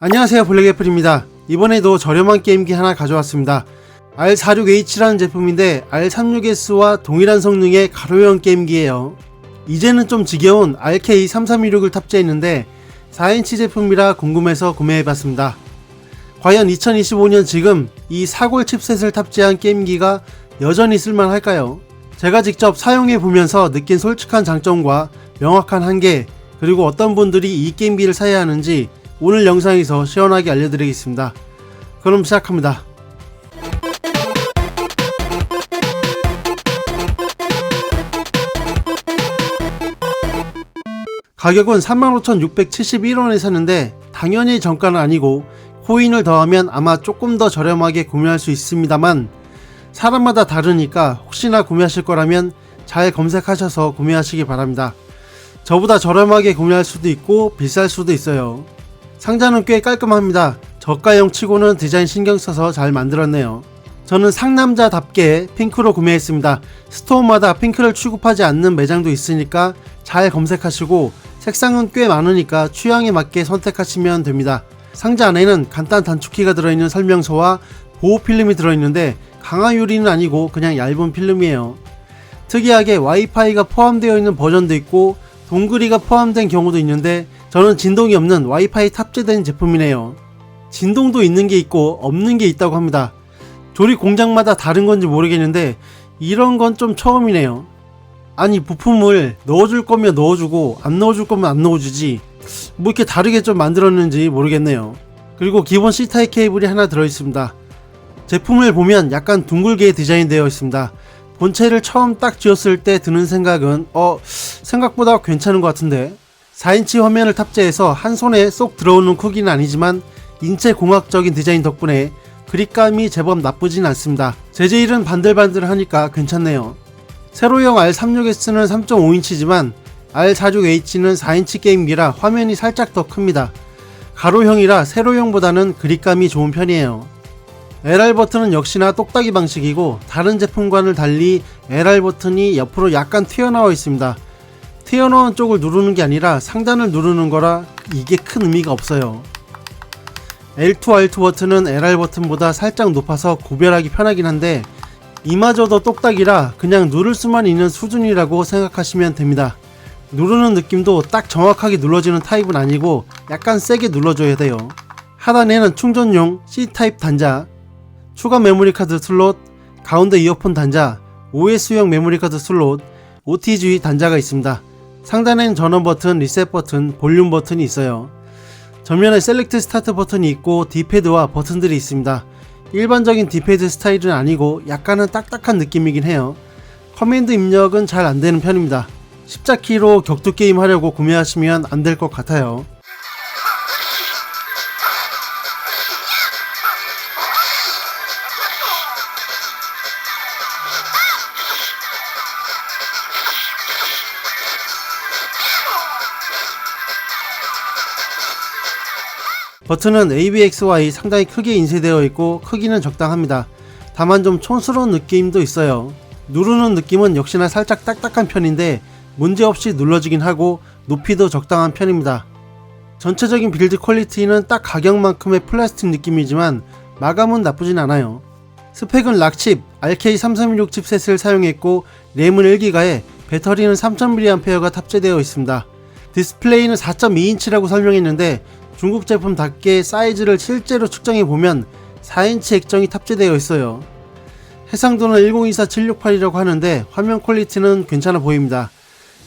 안녕하세요 블랙애플입니다. 이번에도 저렴한 게임기 하나 가져왔습니다. R46H라는 제품인데 R36S와 동일한 성능의 가로형 게임기예요. 이제는 좀 지겨운 RK3326을 탑재했는데 4인치 제품이라 궁금해서 구매해봤습니다. 과연 2025년 지금 이 사골 칩셋을 탑재한 게임기가 여전히 쓸만할까요? 제가 직접 사용해보면서 느낀 솔직한 장점과 명확한 한계 그리고 어떤 분들이 이 게임기를 사야 하는지 오늘 영상에서 시원하게 알려드리겠습니다. 그럼 시작합니다. 가격은 35,671원에 샀는데 당연히 정가는 아니고 코인을 더하면 아마 조금 더 저렴하게 구매할 수 있습니다만 사람마다 다르니까 혹시나 구매하실 거라면 잘 검색하셔서 구매하시기 바랍니다. 저보다 저렴하게 구매할 수도 있고 비쌀 수도 있어요. 상자는 꽤 깔끔합니다. 저가형 치고는 디자인 신경 써서 잘 만들었네요. 저는 상남자답게 핑크로 구매했습니다. 스토어마다 핑크를 취급하지 않는 매장도 있으니까 잘 검색하시고 색상은 꽤 많으니까 취향에 맞게 선택하시면 됩니다. 상자 안에는 간단 단축키가 들어있는 설명서와 보호 필름이 들어있는데 강화 유리는 아니고 그냥 얇은 필름이에요. 특이하게 와이파이가 포함되어 있는 버전도 있고 동그리가 포함된 경우도 있는데 저는 진동이 없는 와이파이 탑재된 제품이네요. 진동도 있는 게 있고 없는 게 있다고 합니다. 조립 공장마다 다른 건지 모르겠는데 이런 건 좀 처음이네요. 아니 부품을 넣어줄 거면 넣어주고 안 넣어줄 거면 안 넣어주지 뭐 이렇게 다르게 좀 만들었는지 모르겠네요. 그리고 기본 C타입 케이블이 하나 들어있습니다. 제품을 보면 약간 둥글게 디자인되어 있습니다. 본체를 처음 딱 지었을 때 드는 생각은 어 생각보다 괜찮은 것 같은데 4인치 화면을 탑재해서 한 손에 쏙 들어오는 크기는 아니지만 인체 공학적인 디자인 덕분에 그립감이 제법 나쁘진 않습니다. 재질은 반들반들하니까 괜찮네요. 세로형 R36S는 3.5인치지만 R46H는 4인치 게임기라 화면이 살짝 더 큽니다. 가로형이라 세로형보다는 그립감이 좋은 편이에요. LR 버튼은 역시나 똑딱이 방식이고 다른 제품과는 달리 LR 버튼이 옆으로 약간 튀어나와 있습니다. 튀어나온 쪽을 누르는 게 아니라 상단을 누르는 거라 이게 큰 의미가 없어요. L2, R2 버튼은 LR 버튼보다 살짝 높아서 구별하기 편하긴 한데 이마저도 똑딱이라 그냥 누를 수만 있는 수준이라고 생각하시면 됩니다. 누르는 느낌도 딱 정확하게 눌러지는 타입은 아니고 약간 세게 눌러줘야 돼요. 하단에는 충전용 C타입 단자, 추가 메모리 카드 슬롯, 가운데 이어폰 단자, OS용 메모리 카드 슬롯, OTG 단자가 있습니다. 상단엔 전원 버튼, 리셋 버튼, 볼륨 버튼이 있어요. 전면에 셀렉트 스타트 버튼이 있고 D패드와 버튼들이 있습니다. 일반적인 D패드 스타일은 아니고 약간은 딱딱한 느낌이긴 해요. 커맨드 입력은 잘 안되는 편입니다. 십자키로 격투 게임 하려고 구매하시면 안 될 것 같아요. 버튼은 ABXY 상당히 크게 인쇄되어 있고 크기는 적당합니다. 다만 좀 촌스러운 느낌도 있어요. 누르는 느낌은 역시나 살짝 딱딱한 편인데 문제없이 눌러지긴 하고 높이도 적당한 편입니다. 전체적인 빌드 퀄리티는 딱 가격만큼의 플라스틱 느낌이지만 마감은 나쁘진 않아요. 스펙은 락칩 RK3316 칩셋을 사용했고 램은 1기가에 배터리는 3000mAh가 탑재되어 있습니다. 디스플레이는 4.2인치라고 설명했는데 중국 제품답게 사이즈를 실제로 측정해 보면 4인치 액정이 탑재되어 있어요. 해상도는 1024-768이라고 하는데 화면 퀄리티는 괜찮아 보입니다.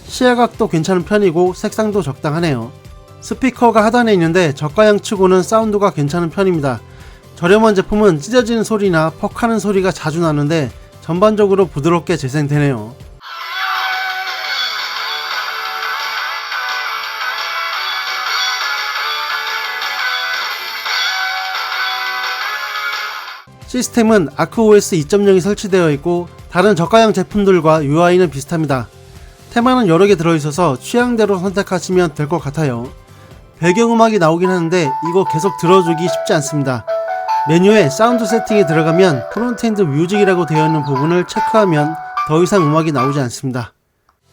시야각도 괜찮은 편이고 색상도 적당하네요. 스피커가 하단에 있는데 저가형 치고는 사운드가 괜찮은 편입니다. 저렴한 제품은 찢어지는 소리나 퍽하는 소리가 자주 나는데 전반적으로 부드럽게 재생되네요. 시스템은 아크OS 2.0이 설치되어 있고 다른 저가형 제품들과 UI는 비슷합니다. 테마는 여러 개 들어있어서 취향대로 선택하시면 될 것 같아요. 배경음악이 나오긴 하는데 이거 계속 들어주기 쉽지 않습니다. 메뉴에 사운드 세팅에 들어가면 프론트엔드 뮤직이라고 되어 있는 부분을 체크하면 더 이상 음악이 나오지 않습니다.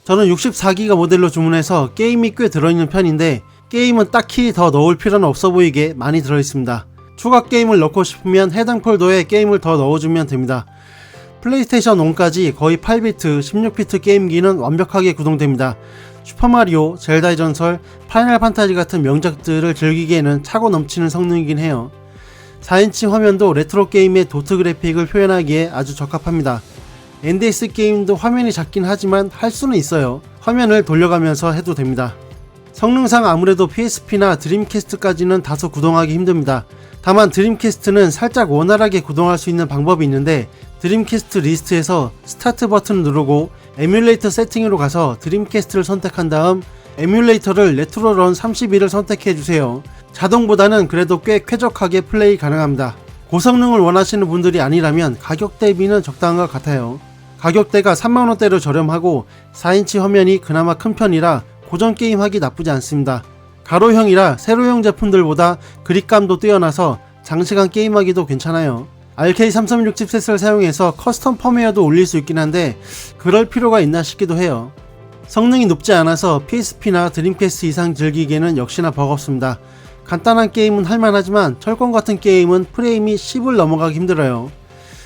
저는 64기가 모델로 주문해서 게임이 꽤 들어있는 편인데 게임은 딱히 더 넣을 필요는 없어 보이게 많이 들어있습니다. 추가 게임을 넣고 싶으면 해당 폴더에 게임을 더 넣어주면 됩니다. 플레이스테이션 1까지 거의 8비트, 16비트 게임기는 완벽하게 구동됩니다. 슈퍼마리오, 젤다의 전설, 파이널 판타지 같은 명작들을 즐기기에는 차고 넘치는 성능이긴 해요. 4인치 화면도 레트로 게임의 도트 그래픽을 표현하기에 아주 적합합니다. NDS 게임도 화면이 작긴 하지만 할 수는 있어요. 화면을 돌려가면서 해도 됩니다. 성능상 아무래도 PSP나 드림캐스트까지는 다소 구동하기 힘듭니다. 다만 드림캐스트는 살짝 원활하게 구동할 수 있는 방법이 있는데 드림캐스트 리스트에서 스타트 버튼을 누르고 에뮬레이터 세팅으로 가서 드림캐스트를 선택한 다음 에뮬레이터를 레트로런 32를 선택해 주세요. 자동보다는 그래도 꽤 쾌적하게 플레이 가능합니다. 고성능을 원하시는 분들이 아니라면 가격 대비는 적당한 것 같아요. 가격대가 3만원대로 저렴하고 4인치 화면이 그나마 큰 편이라 고전 게임 하기 나쁘지 않습니다. 가로형이라 세로형 제품들보다 그립감도 뛰어나서 장시간 게임하기도 괜찮아요. RK336 칩셋을 사용해서 커스텀 펌웨어도 올릴 수 있긴 한데 그럴 필요가 있나 싶기도 해요. 성능이 높지 않아서 PSP나 드림캐스트 이상 즐기기에는 역시나 버겁습니다. 간단한 게임은 할만하지만 철권 같은 게임은 프레임이 10을 넘어가기 힘들어요.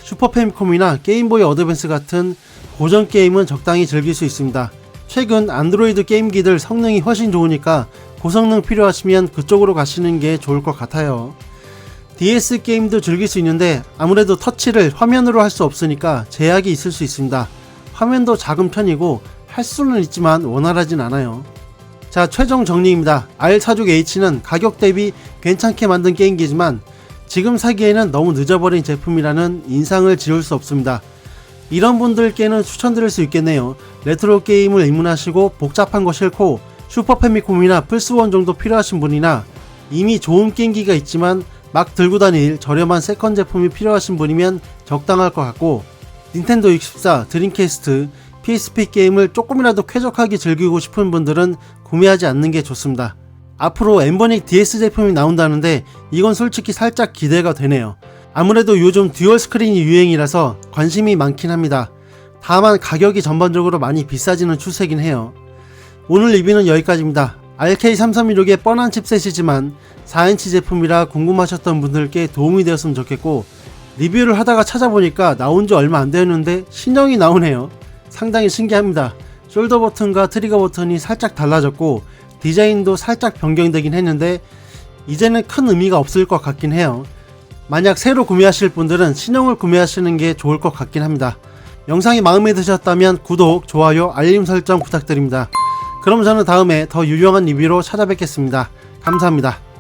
슈퍼 패미콤이나 게임보이 어드밴스 같은 고전 게임은 적당히 즐길 수 있습니다. 최근 안드로이드 게임기들 성능이 훨씬 좋으니까 고성능 필요하시면 그쪽으로 가시는 게 좋을 것 같아요. DS 게임도 즐길 수 있는데 아무래도 터치를 화면으로 할 수 없으니까 제약이 있을 수 있습니다. 화면도 작은 편이고 할 수는 있지만 원활하진 않아요. 자, 최종 정리입니다. R46H는 가격 대비 괜찮게 만든 게임기지만 지금 사기에는 너무 늦어버린 제품이라는 인상을 지울 수 없습니다. 이런 분들께는 추천드릴 수 있겠네요. 레트로 게임을 입문하시고 복잡한 거 싫고 슈퍼 패미콤이나 플스1 정도 필요하신 분이나 이미 좋은 게임기가 있지만 막 들고 다닐 저렴한 세컨 제품이 필요하신 분이면 적당할 것 같고 닌텐도 64, 드림캐스트, PSP 게임을 조금이라도 쾌적하게 즐기고 싶은 분들은 구매하지 않는 게 좋습니다. 앞으로 엠버닉 DS 제품이 나온다는데 이건 솔직히 살짝 기대가 되네요. 아무래도 요즘 듀얼 스크린이 유행이라서 관심이 많긴 합니다. 다만 가격이 전반적으로 많이 비싸지는 추세긴 해요. 오늘 리뷰는 여기까지입니다. RK3316의 뻔한 칩셋이지만 4인치 제품이라 궁금하셨던 분들께 도움이 되었으면 좋겠고 리뷰를 하다가 찾아보니까 나온 지 얼마 안 되었는데 신형이 나오네요. 상당히 신기합니다. 숄더 버튼과 트리거 버튼이 살짝 달라졌고 디자인도 살짝 변경되긴 했는데 이제는 큰 의미가 없을 것 같긴 해요. 만약 새로 구매하실 분들은 신형을 구매하시는 게 좋을 것 같긴 합니다. 영상이 마음에 드셨다면 구독, 좋아요, 알림 설정 부탁드립니다. 그럼 저는 다음에 더 유용한 리뷰로 찾아뵙겠습니다. 감사합니다.